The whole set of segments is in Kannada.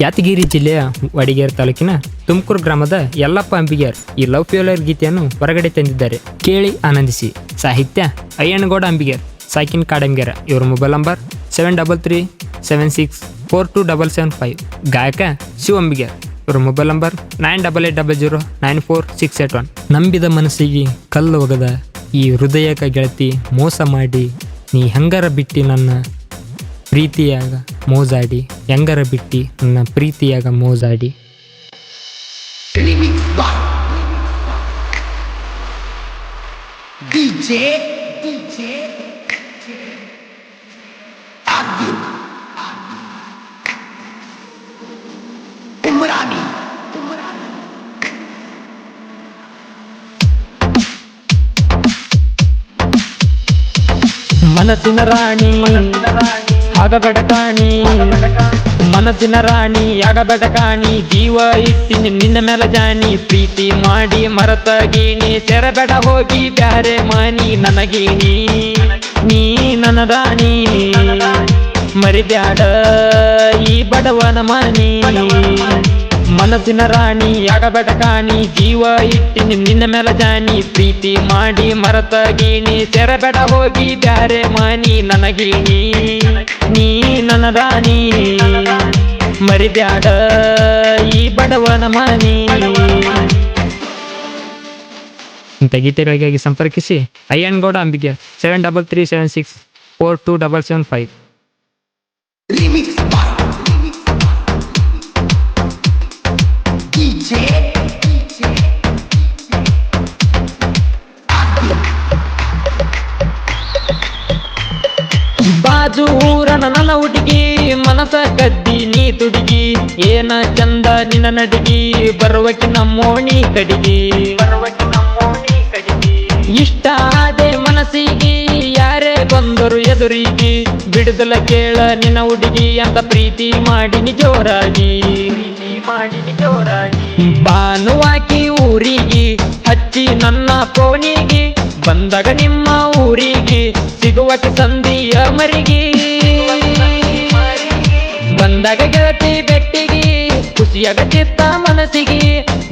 ಯಾದಗಿರಿ ಜಿಲ್ಲೆಯ ವಡಿಗೇರ್ ತಾಲೂಕಿನ ತುಮಕೂರು ಗ್ರಾಮದ ಯಲ್ಲಪ್ಪ ಅಂಬಿಗೇರ್ ಈ ಲವ್ ಫ್ಯೂಲರ್ ಗೀತೆಯನ್ನು ಹೊರಗಡೆ ತಂದಿದ್ದಾರೆ. ಕೇಳಿ ಆನಂದಿಸಿ. ಸಾಹಿತ್ಯ ಅಯ್ಯಣ್ಣಗೌಡ ಅಂಬಿಗೇರ್, ಸಾಕಿನ್ ಕಾಡಂಗೇರ. ಇವರ mobile number seven double three seven six four two double seven five. ಗಾಯಕ ಶಿವ ಅಂಬಿಗೇರ್. ಇವರ mobile number nine double eight double zero nine four six eight one. ನಂಬಿದ ಮನಸ್ಸಿಗೆ ಕಲ್ಲು ಒಗದ ಈ ಹೃದಯಕ ಗೆಳತಿ ಮೋಸ ಮಾಡಿ ನೀ ಹೆಂಗರ ಬಿಟ್ಟಿ ನನ್ನ ಪ್ರೀತಿಯಾಗ? ಮೋಜಾಡಿ ಹೆಂಗರ ಬಿಟ್ಟಿ ನನ್ನ ಪ್ರೀತಿಯಾಗ ಮೋಜಾಡಿ ಮನಸ್ಸಿನ ರಾಣಿ ಆಗಬೇಡ ಕಾಣಿ ಮನಸ್ಸಿನ ರಾಣಿ ಆಗಬೇಡ ಕಾಣಿ ಜೀವ ಇಟ್ಟಿನಿ ನಿನ್ನ ಮೇಲೆ ಜಾಣಿ. ಪ್ರೀತಿ ಮಾಡಿ ಮರತ ತೆರಬೇಡ ಹೋಗಿ ಬ್ಯಾರೆ ಮಾನಿ. ನನಗೀಣಿ. ನೀ ನನ್ನ ರಾಣಿ. ಮರಿಬ್ಯಾಡ ಈ ಬಡವನ ಮಾನಿ. ಮನಸ್ಸಿನ ರಾಣಿ ಆಗಬೇಡ ಕಾಣಿ ಜೀವ ಇಟ್ಟಿ ನಿನ್ನ ಮೇಲೆ ಜಾನಿ ಪ್ರೀತಿ ಮಾಡಿ ಮರತ ತೆರಬೇಡ ಹೋಗಿ ಬ್ಯಾರೆ ಮಾನಿ. ನನಗೀಣಿ. ನೀ ನನ್ನ ರಾಣಿ ಮರಿಬ್ಯಾಡ ಈ ಬಡವನ ಮನಿ. ಇಂಥ ಗೀತೆಗಳಿಗಾಗಿ ಸಂಪರ್ಕಿಸಿ Ayyanagouda Ambige seven double three seven six four two double seven five ಬಾಜು ಊರ ನನ್ನ ಹುಡುಗಿ, ಮನಸ ಕದ್ದಿ ನೀ ತುಡುಗಿ. ಏನ ಚಂದ ನಿನ್ನ ನಡಿಗಿ ಬರುವಕಿ ನಮ್ಮೋಣಿ ಕಡಿಗಿ. ಬರುವಕಿ ನಮ್ಮೋಣಿ ಕಡಿಗಿ ಇಷ್ಟ ಆದೆ ಮನಸ್ಸಿಗೆ ಯಾರೇ ಬಂದರು ಎದುರಿಗೆ. ಬಿಡುದಲ ಕೇಳ ನಿನ್ನ ಹುಡುಗಿ ಅಂತ ಪ್ರೀತಿ ಮಾಡಿನಿ ಜೋರಾಗಿ ಮಾಡಿನಿ ಜೋರಾಗಿ. ಬಾನುವಾಕಿ ಊರಿಗೆ ಹಚ್ಚಿ ನನ್ನ ಕೋನಿಗೆ ಬಂದಾಗ ನಿಮ್ಮ ಊರಿಗೆ ಸಿಗುವಕ್ಕೆ ಸಂಧಿಯ ಮರಿಗೆ. ಬಂದಾಗ ಗೆಳತಿ ಬೆಟ್ಟಿಗೆ ಖುಷಿಯಾಗ ಚಿತ್ತ ಮನಸ್ಸಿಗೆ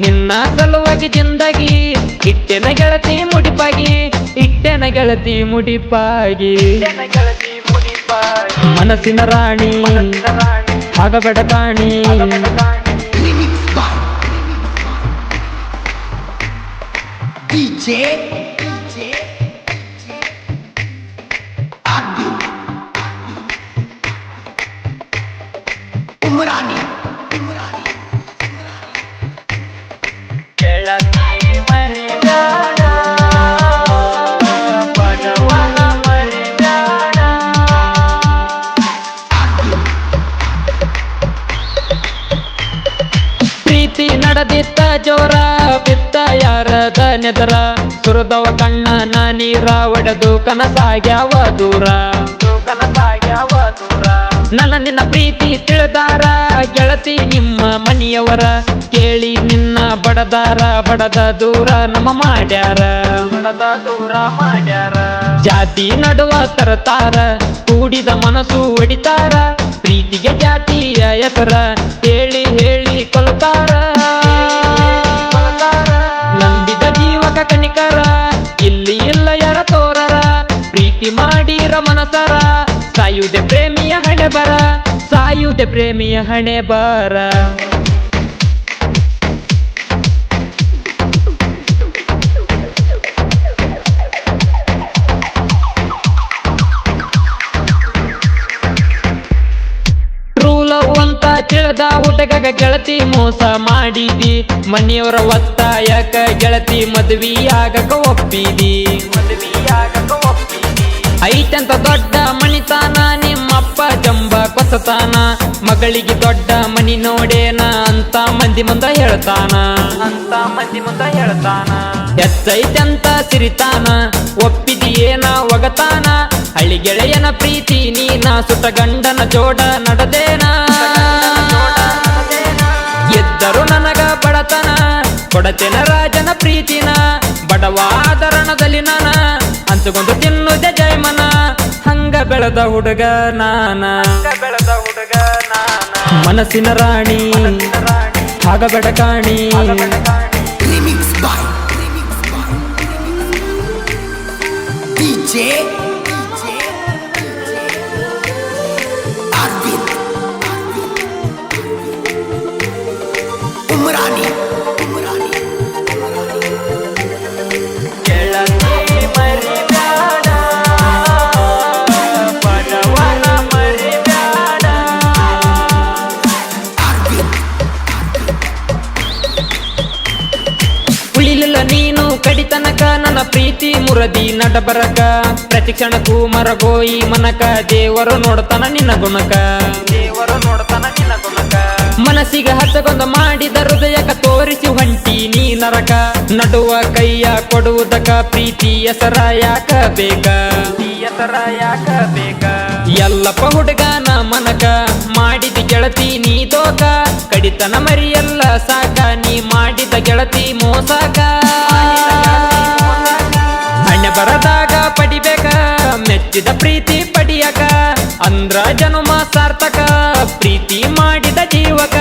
ನಿನ್ನ ಸಲುವಾಗಿ ಜಿಂದಗಿ ಇಟ್ಟೆನ ಗೆಳತಿ ಮುಡಿಪಾಗಿ ಇಟ್ಟೆನ ಗೆಳತಿ ಮುಡಿಪಾಗಿ. ಮನಸ್ಸಿನ ರಾಣಿ ಆಗಬೇಡ ಕಾಣಿ. DJ DJ Abdul Umrani Umrani ಗೆಳತಿ ಮರಿಬೇಡ, ಬಡವನ ಮರಿಬೇಡ. ಪ್ರೀತಿ ನಡೆದಿತ್ತ ಜೋರ ಬಿತ್ತ ಯಾರದ ನೆದರ ಸುರದವ ಕಣ್ಣನ ನೀರ ಒಡೆದು ಕನಸಾಗ್ಯಾವ ದೂರ. ಕನಸಾಗ್ಯಾವ ದೂರ ನನ್ನ ನಿನ್ನ ಪ್ರೀತಿ ತಿಳಿದಾರ, ಗೆಳತಿ ನಿಮ್ಮ ಮನೆಯವರ ಕೇಳಿ ನಿನ್ನ ಬಡದಾರ, ಬಡದ ದೂರ ನಮ್ಮ ಮಾಡ್ಯಾರ. ಬಡದ ದೂರ ಮಾಡ್ಯಾರ ಜಾತಿ ನಡುವ ತರತಾರ, ಕೂಡಿದ ಮನಸ್ಸು ಒಡಿತಾರ, ಪ್ರೀತಿಗೆ ಜಾತಿಯ ಹೆಸರ ಕೇಳಿ ಮಾಡಿರ ಮನಸರ. ಸಾಯುದೆ ಪ್ರೇಮಿಯ ಹಣೆ ಬರ, ಸಾಯುದೆ ಪ್ರೇಮಿಯ ಹಣೆ ಬರ. ತಿಳದ ಹುಡುಗಗ ಗೆಳತಿ ಮೋಸ ಮಾಡಿದಿ. ಮನೆಯವರ ಒತ್ತಾಯಕ ಗೆಳತಿ ಮದುವೆಯಾಗಕ ಒಪ್ಪಿದಿ. ಮದುವೆಯಾಗಕ ಐತಂತ ದೊಡ್ಡ ಮಣಿತಾನ ನಿಮ್ಮಪ್ಪ ಜಂಬ ಕೊಸತಾನ. ಮಗಳಿಗೆ ದೊಡ್ಡ ಮನಿ ನೋಡೇನ ಅಂತ ಮಂದಿ ಮುಂದ ಹೇಳ್ತಾನ. ಅಂತ ಮಂದಿ ಮುಂದ ಹೇಳ್ತಾನ. ಎತ್ತೈತೆಂತ ಸಿರಿತಾನ ಒಪ್ಪಿದಿಯೇನ ಒಗತಾನ. ಹಳ್ಳಿ ಗೆಳೆಯನ ಪ್ರೀತಿ ನೀನ ಸುತ ಗಂಡನ ಜೋಡ ನಡದೇನ. ಎದ್ದರು ನನಗ ಬಡತನ ಕೊಡತೆನ ರಾಜನ ಪ್ರೀತಿನ. ಬಡವಾದರಣದಲ್ಲಿ ನಾನ ಅಂತಗೊಂಡು ತಿನ್ನುದೆ ಬೆಳೆದ ಹುಡುಗ ನಾನ. ಬೆಳೆದ ಹುಡುಗ ನಾನ ಮನಸ್ಸಿನ ರಾಣಿ. ಆಗಬೇಡ ಕಾಣಿ. Remix ಉಳಿಲಿಲ್ಲ ನೀನು ಕಡಿತನಕ ನನ್ನ ಪ್ರೀತಿ ಮುರದಿ ನಡಬರಕ. ಪ್ರತಿ ಕ್ಷಣಕ್ಕೂ ಮರಗೋಯಿ ಮನಕ ದೇವರು ನೋಡ್ತಾನ ನಿನ್ನ ಗುಣಕ. ದೇವರು ನೋಡ್ತಾನ ನಿನ್ನ ಗುಣಕ. ಮನಸ್ಸಿಗೆ ಹಚ್ಚಗೊಂದು ಮಾಡಿದ ಹೃದಯಕ ತೋರಿಸಿ ಹೊಂಟಿ ನೀ ನರಕ. ನಡುವ ಕೈಯ ಕೊಡುವುದಕ ಪ್ರೀತಿ ಹೆಸರ ಯಾಕ ಬೇಕ ಹೆಸರ ಯಾಕ ಬೇಕ ಎಲ್ಲಪ್ಪ ಹುಡುಗನ ಮನಕ ಮಾಡಿದ ಗೆಳತಿ ನೀ ದೋಕ ಕಡಿತನ ಮರಿಯಲ್ಲ ಸಾಕ ನೀ ಮಾಡಿದ ಗೆಳತಿ ಹಣ್ಣೆ ಬರದಾಗ ಪಡಿಬೇಕ, ಮೆಚ್ಚಿದ ಪ್ರೀತಿ ಪಡಿಯಕ. ಅಂದ್ರ ಜನುಮ ಸಾರ್ಥಕ, ಪ್ರೀತಿ ಮಾಡಿದ ಜೀವಕ,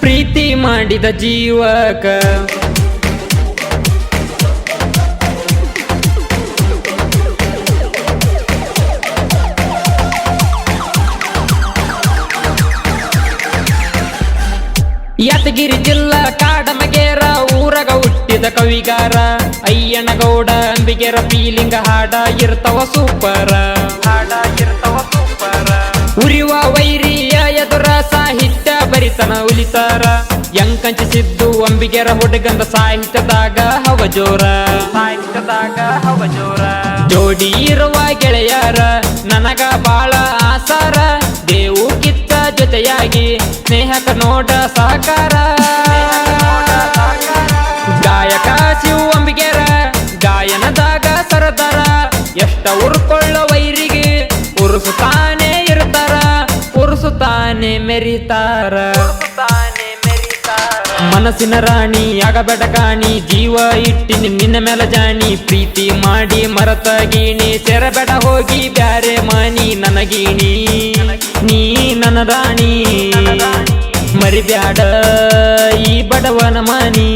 ಪ್ರೀತಿ ಮಾಡಿದ ಜೀವಕ. ಯಾದಗಿರಿ ಜಿಲ್ಲಾ ಕಾಡಮಗೇರ, ಊರಗ ಹುಟ್ಟಿದ ಕವಿಗಾರ, ಅಯ್ಯನಗೌಡ, ಅಂಬಿಗೆರ ಪೀಲಿಂಗ ಹಾಡ ಇರ್ತವ ಸೂಪರ. ಹಾಡ ಇರ್ತವ ಸೂಪರ. ಉರಿವ ವೈರಿಯ ಎದುರ ಸಾಹಿತ್ಯ ಬರಿತನ ಉಲಿತಾರ. ಯಂಕಂಚಿಸಿದ್ದು ಅಂಬಿಗೆರ ಹುಡುಗಂದ ಸಾಹಿತ್ಯದಾಗ ಹವಜೋರ ಸಾಹಿತ್ಯದಾಗ ಹವಜೋರ ಜೋಡಿ ಇರುವ ಗೆಳೆಯರ, ನನಗ ಬಾಳ ಆಸಾರ. ದೇವು ಜೊತೆಯಾಗಿ ಸ್ನೇಹಕ ನೋಟ ಸಹಕಾರ. ಗಾಯಕ ಶಿವ ಅಂಬಿಗೆರ, ಗಾಯನದಾಗ ಸರದಾರ. ಎಷ್ಟ ಉರ್ಕೊಳ್ಳೋ ವೈರಿಗೆ ಉರುಸುತ್ತಾನೆ ಇರ್ತಾರ ಉರುಸುತ್ತಾನೆ ಮೆರಿತಾರ. ಮನಸ್ಸಿನ ರಾಣಿ, ಆಗಬೇಡ ಕಾಣಿ, ಜೀವ ಇಟ್ಟಿ ನಿನ್ನ ಮೇಲೆ ಜಾಣಿ, ಪ್ರೀತಿ ಮಾಡಿ ಮರತ ಗೀಣಿ ಸೆರಬೇಡ ಹೋಗಿ ಬ್ಯಾರೆ ಮಾನಿ, ನನಗೀಣಿ, ನೀ ನನ್ನ ರಾಣಿ, ಮರಿಬ್ಯಾಡ ಈ ಬಡವನ ಮನಿ.